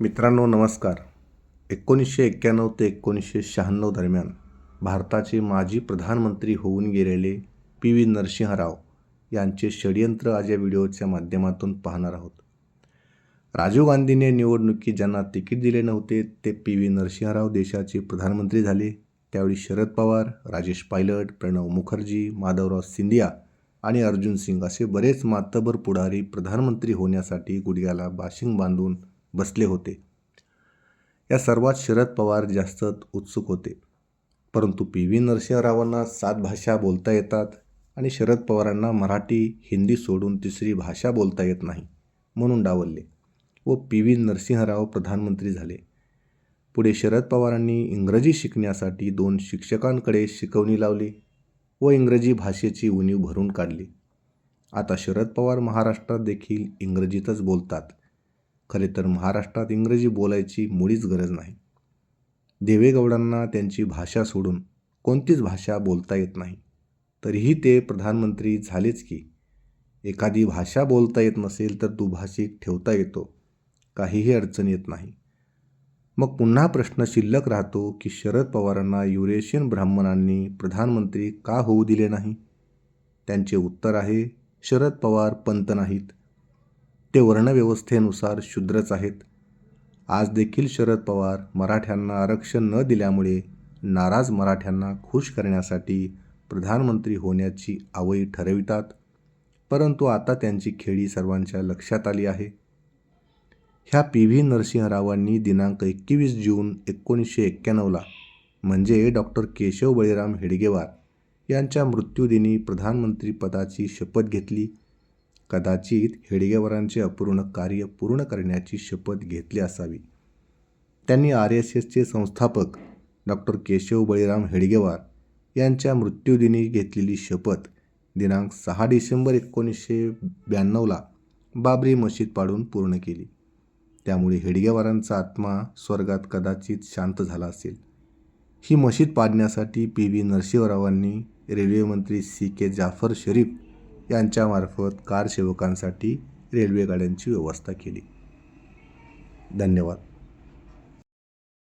मित्रांनो नमस्कार. एकोणीसशे एक्क्याण्णव ते एकोणीसशे शहाण्णव दरम्यान भारताचे माजी प्रधानमंत्री होऊन गेलेले पी व्ही नरसिंहराव यांचे षडयंत्र आज या व्हिडिओच्या माध्यमातून पाहणार आहोत. राजीव गांधीने निवडणुकीत ज्यांना तिकीट दिले नव्हते ते पी व्ही नरसिंहराव देशाचे प्रधानमंत्री झाले. त्यावेळी शरद पवार राजेश पायलट प्रणव मुखर्जी माधवराव सिंधिया आणि अर्जुन सिंग असे बरेच मातबर पुढारी प्रधानमंत्री होण्यासाठी गुडघ्याला बाशिंग बांधून बसले होते. या सर्वात शरद पवार जास्त उत्सुक होते. परंतु पी. व्ही. नरसिंहरावांना सात भाषा बोलता येतात आणि शरद पवारांना मराठी हिंदी सोडून तिसरी भाषा बोलता येत नाही म्हणून डावलले व पी. व्ही. नरसिंहराव प्रधानमंत्री झाले. पुढे शरद पवारांनी इंग्रजी शिकण्यासाठी दोन शिक्षकांकडे शिकवणी लावली व इंग्रजी भाषेची उणीव भरून काढली. आता शरद पवार महाराष्ट्रात देखील इंग्रजीतच बोलतात. खरे तर महाराष्ट्रात इंग्रजी बोलायची मुळीच गरज नाही. देवेगौडांना त्यांची भाषा सोडून कोणतीच भाषा बोलता येत नाही. तरीही ते प्रधानमंत्री झालेच की एखादी भाषा बोलता येत नसेल तर दुभाषिक ठेवता येतो. काहीही अडचण येत नाही. मग पुन्हा प्रश्न शिल्लक राहतो की शरद पवारांना युरेशियन ब्राह्मणांनी प्रधानमंत्री का होऊ दिले नाही? त्यांचे उत्तर आहे शरद पवार पंत नाहीत. ते वर्णव्यवस्थेनुसार शूद्रच आहेत. आज देखील शरद पवार मराठ्यांना आरक्षण न दिल्यामुळे नाराज मराठ्यांना खुश करण्यासाठी प्रधानमंत्री होण्याची आवई ठरवितात. परंतु आता त्यांची खेळी सर्वांच्या लक्षात आली आहे. ह्या पी व्ही नरसिंहरावांनी दिनांक एकवीस जून एकोणीसशे एक्क्याण्णवला म्हणजे डॉक्टर केशव बळीराम हेडगेवार यांच्या मृत्यूदिनी प्रधानमंत्रीपदाची शपथ घेतली. कदाचित हेडगेवारांचे अपूर्ण कार्य पूर्ण करण्याची शपथ घेतली असावी. त्यांनी आर एस एसचे संस्थापक डॉक्टर केशव बळीराम हेडगेवार यांच्या मृत्यूदिनी घेतलेली शपथ दिनांक सहा डिसेंबर एकोणीसशे ब्याण्णवला बाबरी मशीद पाडून पूर्ण केली. त्यामुळे हेडगेवारांचा आत्मा स्वर्गात कदाचित शांत झाला असेल. ही मशीद पाडण्यासाठी पी व्ही नरसिंहरावांनी रेल्वेमंत्री सी के जाफर शरीफ यांच्यामार्फत कारसेवकांसाठी रेल्वे गाड्यांची व्यवस्था केली. धन्यवाद.